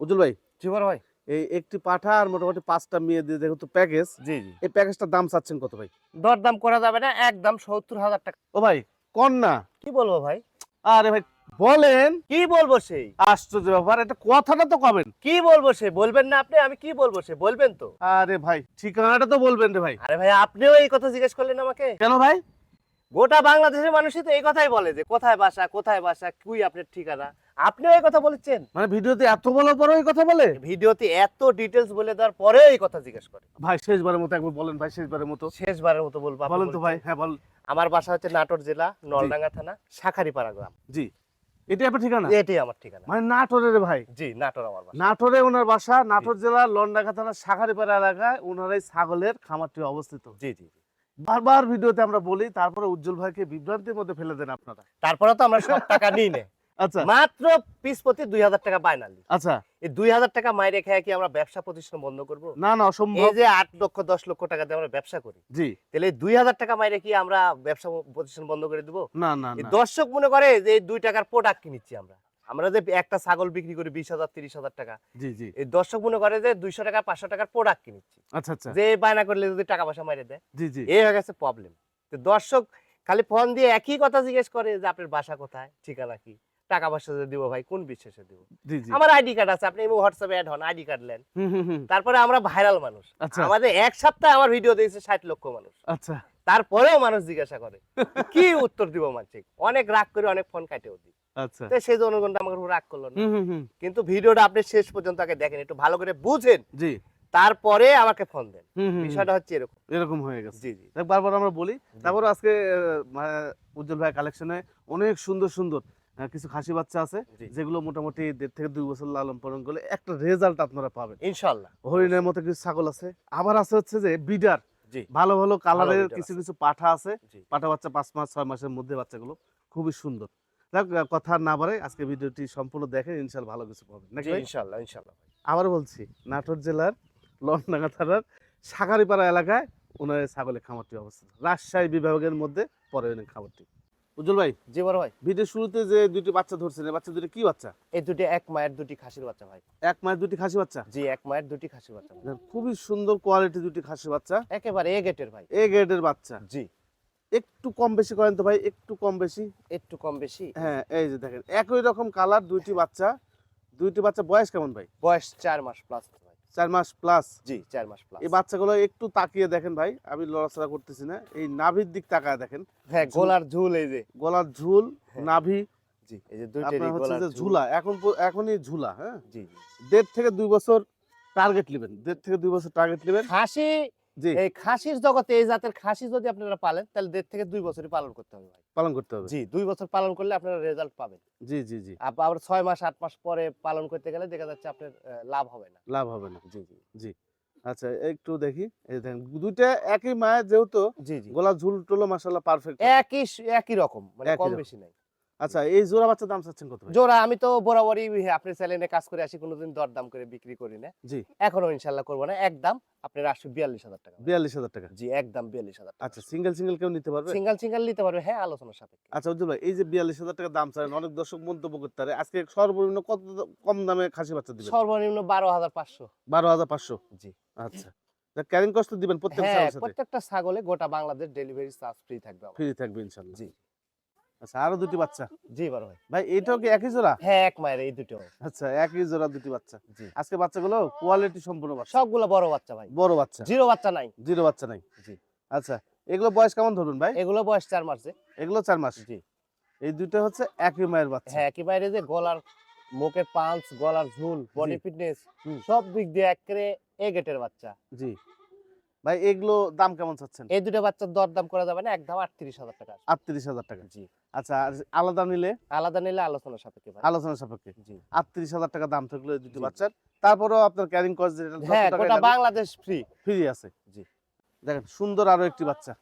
উজ্জ্বল ভাই জি বড় ভাই। এই একটি পাঠা আর মোটামুটি পাঁচটা মেয়ে দিয়ে যেহেতু প্যাকেজ জি জি। এই প্যাকেজটার দাম চাচ্ছেন কত ভাই? দর দাম করা যাবে না একদম সত্তর হাজার টাকা। ও ভাই কন না কি বলব ভাই? আরে ভাই বলেন। কি বলব সেই? আশ্চর্য ব্যাপার এটা কথাটা তো কবেন? কি বলব সে বলবেন না আপনি আমি কি বলব সে বলবেন তো। আরে ভাই ঠিকানাটা তো বলবেন রে ভাই। আরে ভাই আপনিও এই কথা জিজ্ঞেস করলেন আমাকে? কেন ভাই? গোটা বাংলাদেশের মানুষই তো এই কথাই বলে যে কোথায় বাসা কোথায় বাসা কুই আপনার ঠিকানা? আপনিও এই কথা বলেছেন। মানে ভিডিওতে এত বলার পরেও এই কথা বলে? ভিডিওতে এত ডিটেলস বলে দেওয়ার পরেও এই কথা জিজ্ঞেস করে। ভাই শেষবারের মতো একবার বলেন ভাই শেষবারের মতো। শেষবারের মতো বলব আপনি বলেন তো ভাই হ্যাঁ বল আমার বাসা হচ্ছে নাটোর জেলা নলডাঙ্গা থানা শাখারিপাড়া গ্রাম। জি। এটা আপনার ঠিকানা? এটাই আমার ঠিকানা। মানে নাটোরের ভাই? জি নাটোর আমার বাসা। নাটোরে ওনার বাসা নাটোর জেলার লন্ডাকা থানার শাখারিপাড়া এলাকায় ওনার এই ছাগলের খামারটি অবস্থিত। জি জি জি। বারবার ভিডিওতে আমরা বলি তারপরে উজ্জ্বল ভাইকে বিভ্রান্তির মধ্যে ফেলে দেন আপনারা। তারপরে তো আমরা সব টাকা নিই নে। আচ্ছা। মাত্র পিস প্রতি দুই হাজার টাকা আচ্ছা। এই দুই হাজার টাকা মাইরে খেয়ে কি আমরা ব্যবসা প্রতিষ্ঠান বন্ধ করব? না না এই যে আট লক্ষ দশ লক্ষ টাকা দিয়ে আমরা ব্যবসা করি। জি। তাহলে দুই হাজার টাকা মাইরে কি আমরা ব্যবসা প্রতিষ্ঠান বন্ধ করে দিব? না না দর্শক মনে করে যে দুই টাকার প্রোডাক্ট কিনিচ্ছি আমরা? আমরা যে একটা ছাগল বিক্রি করি বিশ হাজার তিরিশ হাজার টাকা। জি জি। এই দর্শক মনে করে যে দুইশো টাকা পাঁচশো টাকার প্রোডাক্ট কিনিচ্ছি আচ্ছা আচ্ছা। যে বায়না করলে যদি টাকা পয়সা মাইরে দেয়। জি জি। এই হয়ে গেছে প্রবলেম তো দর্শক খালি ফোন দিয়ে একই কথা জিজ্ঞেস করে যে আপনার বাসা কোথায় ঠিকানা কি? টাকা পয়সা দিব ভাই কোন বিশ্বাসে দিব? আমার আইডি কার্ড আছে আপনি হোয়াটসঅ্যাপে অ্যাড হন আইডি কার্ড নেন। তারপরে আমরা ভাইরাল মানুষ। আচ্ছা। আমাদের এক সপ্তাহে আমার ভিডিও দিয়েছে ষাট লক্ষ মানুষ। আচ্ছা। তারপরেও মানুষ জিজ্ঞাসা করে কি উত্তর দিব মানছে? অনেক রাগ করে অনেক ফোন কাটেও দিই। আচ্ছা। সেই জনগণটা আমাকে উপর রাগ করল না। হুম, হুম, হুম। কিন্তু ভিডিওটা আপনি শেষ পর্যন্ত আগে দেখেন একটু ভালো করে বুঝেন। জি। তারপরে আমাকে ফোন দেন। বিষয়টা হচ্ছে এরকম। এরকম হয়ে গেছে। জি জি। বারবার আমরা বলি তারপর আজকে মানে উজ্জ্বল ভাই কালেকশনে অনেক সুন্দর সুন্দর কিছু খাসি বাচ্চা আছে যেগুলো মোটামুটি দেড় থেকে দুই বছর লালন পালন করলে একটা রেজাল্ট আপনারা পাবেন। ইনশাল্লাহ হরিণের মতো কিছু ছাগল আছে। আবার আছে হচ্ছে যে বিডার ভালো ভালো কালারের কিছু কিছু পাঠা আছে। পাঠা বাচ্চা পাঁচ মাস ছয় মাসের মধ্যে বাচ্চাগুলো খুবই সুন্দর। কথা না বাড়ে আজকে ভিডিওটি সম্পূর্ণ দেখেন ইনশাল্লাহ ভালো কিছু পাবেন। নাকি ইনশাল্লাহ ইনশাল্লাহ আবার বলছি নাটোর জেলার লন্ডাঙ্গা থানার সাগারিপাড়া এলাকায় ওনার ছাগলের খামারটি অবস্থিত। রাজশাহী বিভাগের মধ্যে পরে খামারটি। উজ্জ্বল ভাই জি বড় ভাই। ভিডিও শুরুতে যে দুটি বাচ্চা ধরছেন বাচ্চা দুটি কি বাচ্চা? এই দুটি এক মায়ের দুটি খাসির বাচ্চা ভাই। এক মায়ের দুটি খাসি বাচ্চা? জি এক মায়ের দুটি খাসির বাচ্চা খুবই সুন্দর কোয়ালিটি দুটি খাসি বাচ্চা। একেবারে এ গেটের ভাই। এ গ্রেডের বাচ্চা। জি। একটু কম বেশি করেন তো ভাই একটু কম বেশি। একটু কম বেশি। হ্যাঁ এই যে দেখেন একই রকম কালার দুইটি বাচ্চা। দুইটি বাচ্চা বয়স কেমন ভাই? বয়স চার মাস প্লাস চার মাস প্লাস জি চার মাস প্লাস এই বাচ্চাগুলো একটু তাকিয়ে দেখেন ভাই আমি লড়াচড়া করতেছি না। এই নাভির দিক তাকায় দেখেন। হ্যাঁ গোলার ঝুল এই যে। গলার ঝুল হ্যাঁ। নাভি। জি এই যে দুইটারই গোলার যে ঝুলা। এখন এখনই ঝুলা হ্যাঁ। জি দেড় থেকে দুই বছর টার্গেট নেবেন। দেড় থেকে দুই বছর টার্গেট নেবেন। জি এই খাসির জগতে এই জাতের খাসি যদি আপনারা পালেন তাহলে দেড় থেকে দুই বছরই পালন করতে হবে ভাই। পালন করতে হবে। জি দুই বছর পালন করলে আপনারা রেজাল্ট পাবেন। জি জি জি। আবার ছয় মাস আট মাস পরে পালন করতে গেলে দেখা যাচ্ছে আপনার লাভ হবে না। লাভ হবে না। জি জি। জি। আচ্ছা একটু দেখি। এই দেখেন দুইটা একই মায়ের যেহেতু জি জি। গলা ঝুল টুলো মাসাল্লাহ পারফেক্ট একই একই রকম মানে কম বেশি নাই। আচ্ছা এই জোড়া বাচ্চার দাম চাচ্ছেন কত জোড়া আমি তো বরাবরই আপনি চ্যানেলে কাজ করে আসি কোনোদিন দরদাম করে বিক্রি করি না। জি। এখনও ইনশাল্লাহ করব না। একদম আপনার আসবে বিয়াল্লিশ হাজার টাকা বিয়াল্লিশ হাজার টাকা? জি একদম বিয়াল্লিশ হাজার আচ্ছা সিঙ্গেল সিঙ্গেল কেউ নিতে পারবে? সিঙ্গেল সিঙ্গেল নিতে পারবে। হ্যাঁ আলোচনার সাপেক্ষে। আচ্ছা উজ্জ্বল ভাই এই যে বিয়াল্লিশ হাজার টাকা দাম চান অনেক দর্শক মন্তব্য করতে পারে আজকে সর্বনিম্ন কত কম দামে খাসি বাচ্চা দিবেন? সর্বনিম্ন বারো হাজার পাঁচশো। বারো হাজার পাঁচশো? জি। আচ্ছা ক্যারিং কস্ট দিবেন প্রত্যেক হ্যাঁ সাথে? প্রত্যেকটা ছাগলে গোটা বাংলাদেশ ডেলিভারি চার্জ ফ্রি থাকবে ফ্রি থাকবে ইনশাল্লাহ জি। আচ্ছা আরও দুটি বাচ্চা? জি বড় ভাই। ভাই এটাও কি একই জোড়া? হ্যাঁ এক মায়ের এই দুটো। আচ্ছা একই জোড়া দুটি বাচ্চা। জি। আজকে বাচ্চাগুলো কোয়ালিটি সম্পূর্ণ বাচ্চা। সবগুলো বড় বাচ্চা ভাই। বড় বাচ্চা। জিরো বাচ্চা নাই। জিরো বাচ্চা নাই। জি। আচ্ছা এগুলো বয়স কেমন ধরবেন ভাই? এগুলো বয়স চার মাসে এগুলো চার মাস। জি। এই দুটো হচ্ছে একই মায়ের বাচ্চা। হ্যাঁ একেবারে যে গলার মুখের পাঞ্চ গলার ঝুল বডি ফিটনেস সব দিক দিয়ে একেবারে এ গেটের বাচ্চা। জি। ভাই এগুলো দাম কেমন চাচ্ছেন? এই দুটো বাচ্চার দর দাম করা যাবে না একদম আটত্রিশ হাজার টাকা আটত্রিশ হাজার টাকা। জি। আচ্ছা আলাদা নিলে? আলাদা নিলে আলোচনা সাপেক্ষে আলোচনা সাপেক্ষে। জি। আটত্রিশ হাজার টাকা দাম থাকল এই দুটো। বাচ্চার। তারপরেও আপনার ক্যারিং কস্ট যেটা হ্যাঁ গোটা বাংলাদেশ ফ্রি ফ্রি আছে। জি। দেখেন সুন্দর আরও একটি বাচ্চা।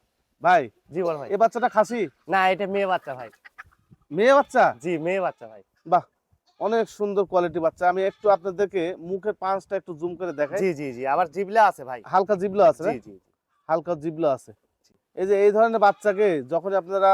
ভাই জি বল ভাই। এই বাচ্চাটা খাসি? না এটা মেয়ে বাচ্চা ভাই। মেয়ে বাচ্চা? জি মেয়ে বাচ্চা ভাই। বাহ! অনেক সুন্দর কোয়ালিটি বাচ্চা। আমি একটু আপনাদেরকে মুখের পাঁচটা একটু জুম করে দেখাই। জি জি জি আবার জিবলা আছে ভাই। হালকা জিবলা আছে জি জি। হালকা জিবলা আছে। এই যে এই ধরনের বাচ্চাকে যখন আপনারা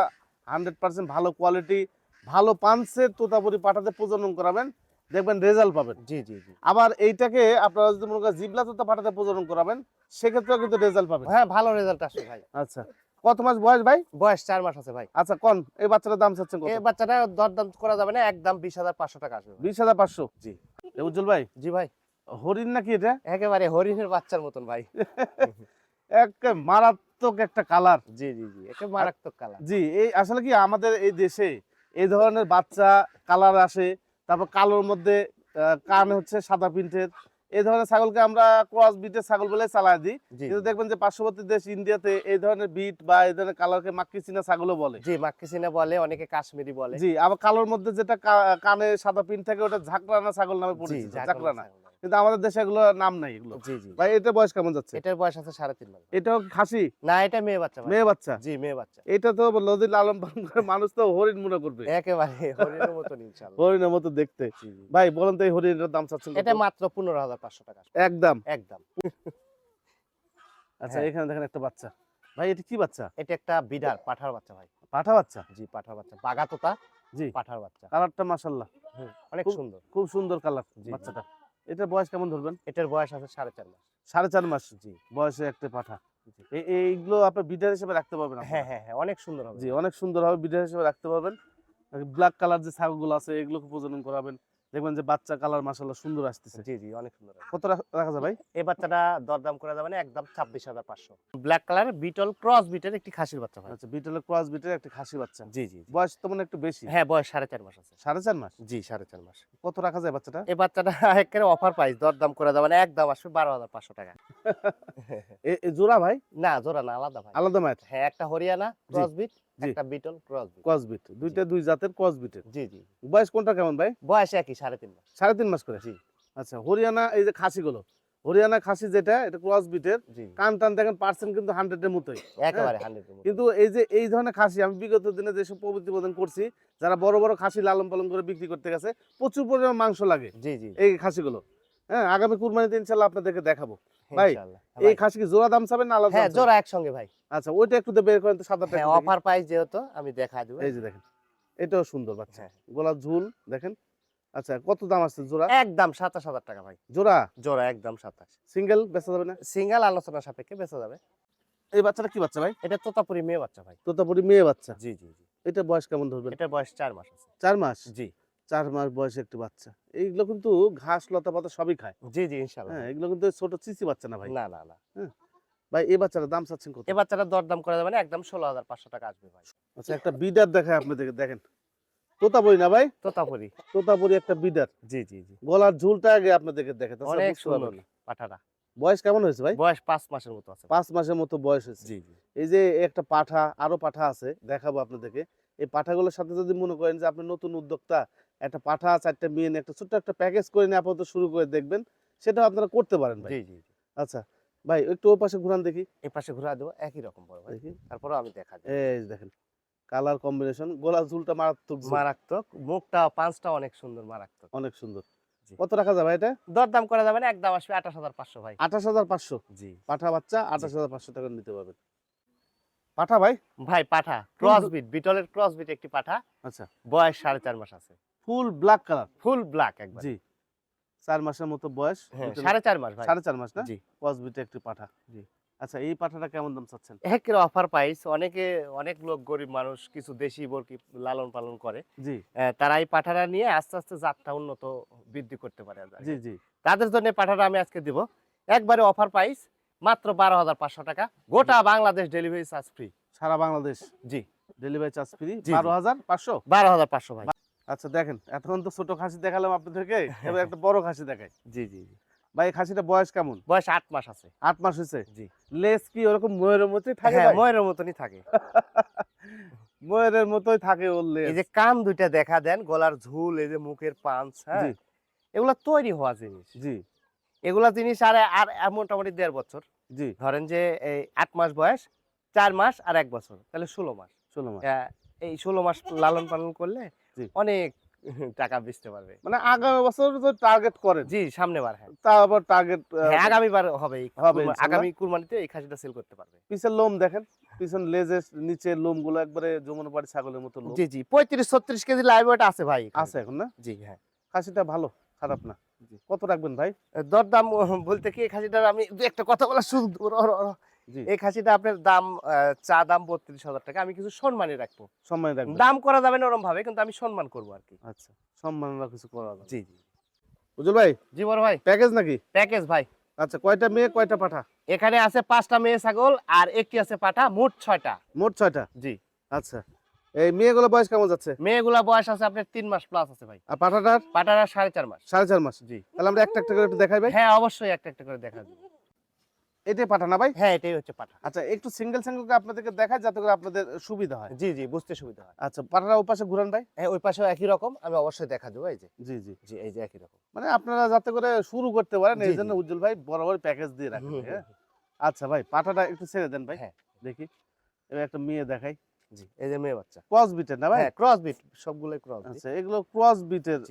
হান্ড্রেড পার্সেন্ট ভালো কোয়ালিটি ভালো পাঞ্চের তোতাপুরি পাঠাতে প্রজনন করাবেন দেখবেন রেজাল্ট পাবেন। জি জি জি। আবার এইটাকে আপনারা যদি মনে করেন জিবলা তো পাঠাতে প্রজনন করাবেন সেক্ষেত্রেও কিন্তু রেজাল্ট পাবেন। হ্যাঁ ভালো রেজাল্ট আসবে ভাই। আচ্ছা। কত মাস বয়স ভাই? বয়স চার মাস আছে ভাই। আচ্ছা কোন? এই বাচ্চাটার দাম চাচ্ছেন এই বাচ্চাটা দরদাম করা যাবে না একদম বিশ হাজার পাঁচশো টাকা আসবে বিশ হাজার পাঁচশো? জি। উজ্জ্বল ভাই? জি ভাই। হরিণ নাকি এটা? একেবারে হরিণের বাচ্চার মতন ভাই। এক মারাত্মক একটা কালার। জি জি জি একে মারাত্মক কালার। জি এই আসলে কি আমাদের এই দেশে এই ধরনের বাচ্চা কালার আসে তারপর কালোর মধ্যে কান হচ্ছে সাদা প্রিন্টের এই ধরনের ছাগলকে আমরা ক্রস বিটের ছাগল বলে চালাই দিই। কিন্তু দেখবেন যে পার্শ্ববর্তী দেশ ইন্ডিয়াতে এই ধরনের বিট বা এই ধরনের কালারকে মাক্কি চিনা ছাগলও বলে। জি মাক্কিসিনা বলে অনেকে কাশ্মীরি বলে। জি আবার কালোর মধ্যে যেটা কানে সাদা পিন থাকে ওটা ঝাঁকড়ানা ছাগল নামে পড়ে পরিচিত ঝাঁকড়ানা। কিন্তু আমাদের দেশে এগুলো নাম নাই এগুলো। জি জি। ভাই এটা বয়স কেমন যাচ্ছে? এটার বয়স আছে সাড়ে তিন মাস। এটাও খাসি? না এটা মেয়ে বাচ্চা মেয়ে বাচ্চা? জি মেয়ে বাচ্চা। এটা তো নদীর লালন পালন করে মানুষ তো হরিণ মনে করবে। একেবারে হরিণের মতন ইনশাআল্লাহ। হরিণের মতো দেখতে। ভাই বলেন তো এই হরিণের দাম চাচ্ছেন এটা মাত্র পনেরো হাজার পাঁচশো টাকা। একদম। একদম। আচ্ছা হ্যাঁ। এখানে দেখেন একটা বাচ্চা। ভাই এটা কি বাচ্চা? এটা একটা বিডার পাঠার বাচ্চা ভাই। পাঠা বাচ্চা? জি পাঠার বাচ্চা। বাগাতোতা জি। পাঠার বাচ্চা। কালারটা মাশাল্লাহ অনেক সুন্দর। খুব সুন্দর কালার। বাচ্চাটা। এটার বয়স কেমন ধরবেন? এটার বয়স আছে সাড়ে চার মাস। সাড়ে চার মাস জি। বয়সে একটা পাঠা। এইগুলো আপনি বিডার হিসেবে রাখতে পারবেন হ্যাঁ হ্যাঁ হ্যাঁ অনেক সুন্দর হবে। জি অনেক সুন্দর হবে বিডার হিসেবে রাখতে পারবেন। ব্ল্যাক কালার যে ছাগলগুলো আছে এগুলোকে প্রজনন করাবেন। দেখবেন যে বাচ্চা কালার মাশাল্লাহ সুন্দর আসতেছে। জি জি অনেক সুন্দর কত রাখা যায় ভাই? এই বাচ্চাটা দরদাম করা যাবে না একদম ছাব্বিশ হাজার পাঁচশো। ব্ল্যাক কালার বিটল ক্রস বিটের একটি খাসির বাচ্চা ভাই আচ্ছা বিটলের ক্রস বিটের একটা খাসি বাচ্চা। জি জি। বয়স তো মনে একটু বেশি। হ্যাঁ বয়স সাড়ে চার মাস আছে। সাড়ে চার মাস? জি সাড়ে চার মাস। কত রাখা যায় বাচ্চাটা? এই বাচ্চাটা একেবারে অফার প্রাইস দরদাম করা যাবে না একদম আসবে বারো হাজার পাঁচশো টাকা। জোড়া ভাই? না জোড়া না আলাদা ভাই। আলাদা মায়ের? হ্যাঁ একটা হরিয়ানা ক্রস বিট। একটা বিটল ক্রস ক্রস বিট দুইটা দুই জাতের ক্রস বিটের জি জি। বয়স কোনটা কেমন ভাই? বয়স একই সাড়ে তিন মাস। সাড়ে তিন মাস করে? জি। আচ্ছা হরিয়ানা এই যে খাসিগুলো হরিয়ানা খাসি যেটা এটা ক্রস বিটের কান টান দেখেন পার্সেন্ট কিন্তু মতোই। একেবারে কিন্তু এই যে এই ধরনের খাসি আমি বিগত দিনে যেসব প্রতিবেদন করছি যারা বড় বড় খাসি লালন পালন করে বিক্রি করতে গেছে প্রচুর পরিমাণ মাংস লাগে জি জি। এই খাসিগুলো। হ্যাঁ আগামী কুরবানিতে ইনশাল্লাহ আপনাদেরকে দেখাবো। ভাই, এই খাসি কি জোড়া দাম চাবেন না আলাদা হ্যাঁ জোড়া একসঙ্গে ভাই। আচ্ছা ওইটা একটু বের করেন তো সাদাটা হ্যাঁ অফার প্রাইস যেহেতু আমি দেখা দিব। এই যে দেখেন এটাও সুন্দর বাচ্চা। হ্যাঁ। গোলাপ ঝুল দেখেন। আচ্ছা কত দাম আছে জোড়া? একদম সাতাশ হাজার টাকা ভাই। জোড়া? জোড়া একদম সাতাশ। সিঙ্গেল বেচা যাবে না? সিঙ্গেল আলোচনা সাপেক্ষে বেচা যাবে। এই বাচ্চাটা কি বাচ্চা ভাই? এটা তোতাপুরি মেয়ে বাচ্চা ভাই। তোতাপুরি মেয়ে বাচ্চা? জি জি জি। এটা বয়স কেমন ধরবেন? এটা বয়স চার মাস আছে। চার মাস? জি। চার মাস বয়সে একটু বাচ্চা। এইগুলো কিন্তু ঘাস লতা পাতা সবই খায়। জি জি ইনশাআল্লাহ। হ্যাঁ এগুলো কিন্তু ছোট চিচি বাচ্চা না ভাই। না না না। ভাই এই বাচ্চাটার দাম চাচ্ছেন কত? এ বাচ্চাটা দরদাম করা যাবে না একদম ষোলো হাজার পাঁচশো টাকা আসবে ভাই। আচ্ছা একটা বিডার দেখায় আপনাদেরকে দেখেন। তোতাপুরি না ভাই? তোতাপুরি। তোতাপুরি একটা বিডার। জি জি জি। গলার ঝুলটা আগে আপনাদেরকে দেখে অনেক সুন্দর পাঠাটা। বয়স কেমন হয়েছে ভাই? বয়স পাঁচ মাসের মতো আছে। পাঁচ মাসের মতো বয়স হয়েছে। জি জি। এই যে একটা পাঠা আরও পাঠা আছে দেখাবো আপনাদেরকে। এই পাঠাগুলোর সাথে যদি মনে করেন যে আপনি নতুন উদ্যোক্তা একটা পাঠা চারটা মেয়ে নিয়ে একটা ছোট্ট একটা প্যাকেজ করে নিয়ে আপাতত শুরু করে দেখবেন। সেটা আপনারা করতে পারেন ভাই। জি জি আচ্ছা ভাই একটু ওই পাশে ঘুরান দেখি। এই পাশে ঘুরা দেবো একই রকম বড় ভাই। তারপরেও আমি দেখা এই দেখেন কালার কম্বিনেশন গোলাপ ঝুলটা মারাত্মক মারাত্মক মুখটা পাঁচটা অনেক সুন্দর মারাত্মক। অনেক সুন্দর। কত রাখা যাবে এটা? দরদাম করা যাবে না একদম আসবে আঠাশ হাজার পাঁচশো ভাই। আঠাশ হাজার পাঁচশো? জি। পাঠা বাচ্চা আঠাশ হাজার পাঁচশো টাকা নিতে পারবেন। পাঠা ভাই? ভাই পাঠা। ক্রস বিট বিটলের ক্রস বিট একটি পাঠা। আচ্ছা। বয়স সাড়ে চার মাস আছে। Full black colour. Full black একবার। জি। চার মাসের মতো বয়স। হ্যাঁ সাড়ে চার মাস সাড়ে চার মাস না? জি। একটি পাঠা। জি। আচ্ছা এই পাঠাটা কেমন দাম চাচ্ছেন? একের অফার পাইস অনেকে অনেক লোক গরিব মানুষ কিছু দেশি বরকি লালন পালন করে। জি। তারা এই পাঠাটা নিয়ে আস্তে আস্তে জাতটা উন্নত বৃদ্ধি করতে পারে জি জি। তাদের জন্য পাঠাটা আমি আজকে দিব। একবারে অফার পাইস মাত্র বারো হাজার পাঁচশো টাকা। গোটা বাংলাদেশ ডেলিভারি চার্জ ফ্রি। সারা বাংলাদেশ? জি। Delivery charge free? বারো হাজার পাঁচশো? বারো হাজার পাঁচশো ভাই। আচ্ছা দেখেন এতক্ষণ তো ছোট খাসি দেখালাম আপনাদেরকে এবার একটা বড় খাসি দেখাই। জি জি জি। ভাই এই খাসিটা বয়স কেমন? বয়স আট মাস আছে। আট মাস হয়েছে? জি। লেস কি ওরকম ময়ূরের মতোই থাকে হ্যাঁ? ময়ূরের মতনই থাকে। ময়ূরের মতোই থাকে ওর লেস। এই যে কান দুইটা দেখা দেন গলার ঝুল এই যে মুখের পাঞ্চ হ্যাঁ? এগুলা তৈরি হওয়া জিনিস। জি। এগুলা জিনিস আর আর মোটামুটি দেড় বছর। জি। ধরেন যে এই আট মাস বয়স চার মাস আর এক বছর তাহলে ষোলো মাস। ষোলো মাস। আহ, এই ষোলো মাস লালন পালন করলে। অনেক টাকা বেচতে পারবে। মানে আগামী বছর তো টার্গেট করেন। জি সামনে বার হ্যাঁ। তারপর টার্গেট হ্যাঁ, আগামীবার হবে। হবে আগামী কুরবানিতে এই খাসিটা সেল করতে পারবে। পিছের লোম দেখেন পিছন লেজেরগুলো একবারে যমুনা বাড়ি ছাগলের মতো লোম। জি জি পঁয়ত্রিশ ছত্রিশ কেজি লাইভ ওয়েট আছে ভাই। আছে এখন না? জি হ্যাঁ। খাসিটা ভালো খারাপ না। জি। কত রাখবেন ভাই? দরদাম বলতে কি এই খাসিটার আমি দু একটা কথা বলার সুযোগ। জি এই খাসিটা আপনার দাম চা দাম বত্রিশ হাজার টাকা। আমি কিছু সম্মানে রাখব। সম্মান রাখবেন। দাম করা যাবে না ওরম ভাবে কিন্তু আমি সম্মান করব আর কি। আচ্ছা সম্মান কিছু করা যাবে জি জি। বুঝল ভাই? জি বড় ভাই। প্যাকেজ নাকি? প্যাকেজ ভাই। আচ্ছা কয়টা মেয়ে কয়টা পাঠা? এখানে আছে পাঁচটা মেয়ে ছাগল আর একটি আছে পাঠা মোট ছয়টা। মোট ছয়টা? জি। আচ্ছা এই মেয়েগুলো বয়স কেমন যাচ্ছে? মেয়েগুলা বয়স আছে আপনার তিন মাস প্লাস আছে ভাই। আর পাঠাটার? পাটারা সাড়ে চার মাস। সাড়ে চার মাস। জি। তাহলে আমরা একটা একটা করে একটু দেখাই ভাই। হ্যাঁ অবশ্যই একটা একটা করে দেখা যাবে এটাই পাঠা না ভাই? হ্যাঁ এটাই হচ্ছে পাঠা আচ্ছা একটু সিঙ্গেল সিঙ্গেল করে আপনাদেরকে দেখাই যাতে করে আপনাদের সুবিধা হয়। জি জি বুঝতে সুবিধা হয়। আচ্ছা পাঠাটা ওপাশে ঘুরান ভাই। হ্যাঁ ওই পাশেও একই রকম আমি অবশ্যই দেখা দেবো এই যে। জি জি। জি এই যে একই রকম। মানে আপনারা যাতে করে শুরু করতে পারেন এই। জন্য উজ্জ্বল ভাই বরাবর প্যাকেজ দিয়ে রাখেন হ্যাঁ? আচ্ছা ভাই পাঠাটা একটু ছেড়ে দেন ভাই। হ্যাঁ। দেখি এবার একটা মেয়ে দেখাই। জি এই যে মেয়ে বাচ্চা। ক্রস বিটের না ভাই? হ্যাঁ ক্রস বিট সবগুলোই ক্রস আচ্ছা এগুলো ক্রস বিটের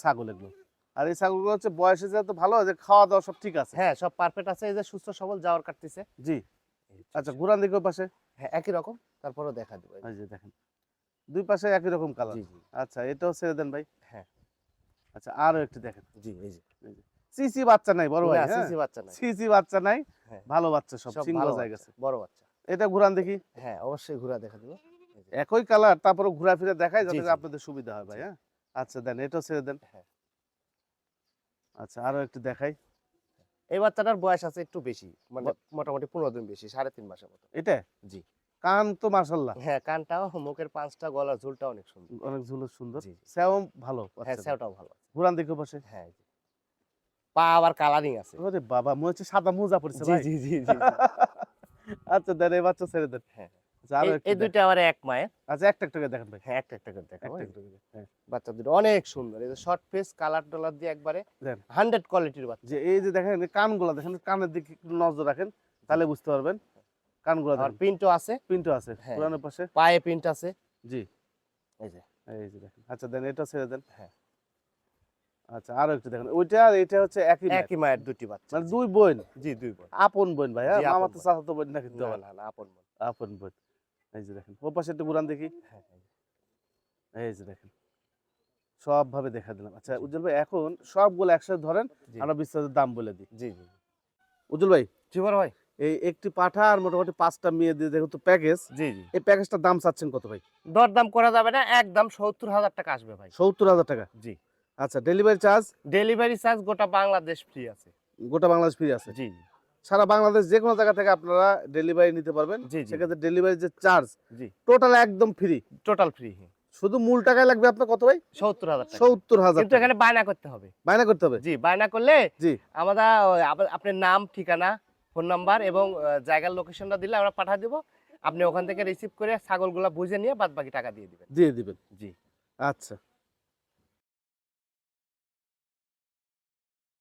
ছাগল এগুলো। আর এই ছাগলগুলো হচ্ছে বয়সে যেহেতু ভালো যে খাওয়া দাওয়া সব ঠিক আছে। হ্যাঁ সব পারফেক্ট আছে। এই যে সুস্থ সবল যাওয়ার কাটতেছে। জি। আচ্ছা ঘুরান দিকে পাশে। হ্যাঁ একই রকম। তারপরেও দেখা দেবো। এই যে। দেখেন দুই পাশে একই রকম কালার আচ্ছা এটাও ছেড়ে দেন ভাই। হ্যাঁ। আচ্ছা আরও একটু দেখেন। জি এই যে। সিসি বাচ্চা নাই বড় ভাই হ্যাঁ? সিসি বাচ্চা নাই। সিসি বাচ্চা নাই হ্যাঁ। ভালো বাচ্চা সব সিঙ্গল জায়গা বাচ্চা, বড় বাচ্চা। এটা ঘুরান দেখি। হ্যাঁ অবশ্যই ঘুরা দেখা দেবো। একই কালার তারপরে ঘুরা ফিরে দেখাই যাতে আপনাদের সুবিধা হয় ভাই হ্যাঁ? আচ্ছা দেন এটাও ছেড়ে দেন। হ্যাঁ। আচ্ছা আরও একটু দেখাই। এই বাচ্চাটার বয়স আছে একটু বেশি মানে মোটামুটি পনেরো দিন বেশি সাড়ে তিন মাসের মতো। এটা? জি। কান তো মার্শাল্লাহ হ্যাঁ কানটাও মুখের পাঁচটা গলার ঝুলটা অনেক সুন্দর। অনেক ঝুলো সুন্দর। সেও ভালো হ্যাঁ সেওটাও ভালো ঘুরান দেখে পাশে হ্যাঁ। পা আবার কালারিং আছে। ওরে বাবা মনে হচ্ছে সাদা মোজা পড়ছে ভাই। জি জি জি আচ্ছা দেন এই বাচ্চা ছেড়ে দেন। হ্যাঁ। আচ্ছা এই-। দুইটা আবার এক মায়ের। আচ্ছা একটা একটা করে দেখেন ভাই। হ্যাঁ একটা একটা করে দেখাবো হ্যাঁ। বাচ্চা দুটো অনেক সুন্দর। এই যে শর্ট ফেস কালার টলার দিয়ে একবারে হান্ড্রেড কোয়ালিটির বাচ্চা। যে এই যে দেখেন কানগুলা দেখেন কানের দিকে একটু নজর রাখেন তাহলে বুঝতে পারবেন কানগুলা আর আছে। পিনটো আছে হ্যাঁ। পুরানোর পাশে। পায়ে প্রিন্ট আছে। জি। এই যে। এই যে দেখেন। আচ্ছা দেন এটা ছেড়ে দেন। হ্যাঁ। আচ্ছা আরও একটু দেখেন। ওইটা এটা হচ্ছে একই একই মায়ের দুটি বাচ্চা। মানে দুই বোন? জি দুই বোন। আপন বোন ভাই হ্যাঁ? জি, মামা তো বোন। বোন না কিন্তু না না আপন বোন। আপন বোন। এই যে দেখেন ও পাশে একটু ঘুরান দেখি। হ্যাঁ, এই যে। দেখেন সব ভাবে দেখা দিলাম। আচ্ছা উজ্জ্বল ভাই এখন সবগুলো একসাথে ধরেন আমরা বিস্তারিত দাম বলে দিই। জি জি উজ্জ্বল ভাই জি বড় ভাই। এই একটি পাঠা আর মোটামুটি পাঁচটা মেয়ে দিয়ে যেহেতু প্যাকেজ। জি জি। এই প্যাকেজটার দাম চাচ্ছেন কত ভাই? দরদাম করা যাবে না একদম সত্তর হাজার টাকা আসবে ভাই। সত্তর হাজার টাকা? জি। আচ্ছা ডেলিভারি চার্জ? ডেলিভারি চার্জ গোটা বাংলাদেশ ফ্রি আছে। গোটা বাংলাদেশ ফ্রি আছে। জি জি। সারা বাংলাদেশ যে কোনো জায়গা থেকে আপনারা ডেলিভারি নিতে পারবেন। সেক্ষেত্রে ডেলিভারি যে চার্জ জি। টোটাল একদম ফ্রি টোটাল ফ্রি শুধু মূল টাকায় লাগবে আপনার কত ভাই? সত্তর হাজার সত্তর হাজার কিন্তু এখানে বায়না করতে হবে। বায়না করতে হবে? জি বায়না করলে জি। আমরা আপ- আপনার নাম ঠিকানা ফোন নাম্বার এবং জায়গার লোকেশনটা দিলে আমরা পাঠিয়ে দেবো। আপনি ওখান থেকে রিসিভ করে ছাগলগুলা বুঝে নিয়ে বাদ বাকি টাকা দিয়ে দিবেন। দিয়ে দিবেন। জি। আচ্ছা।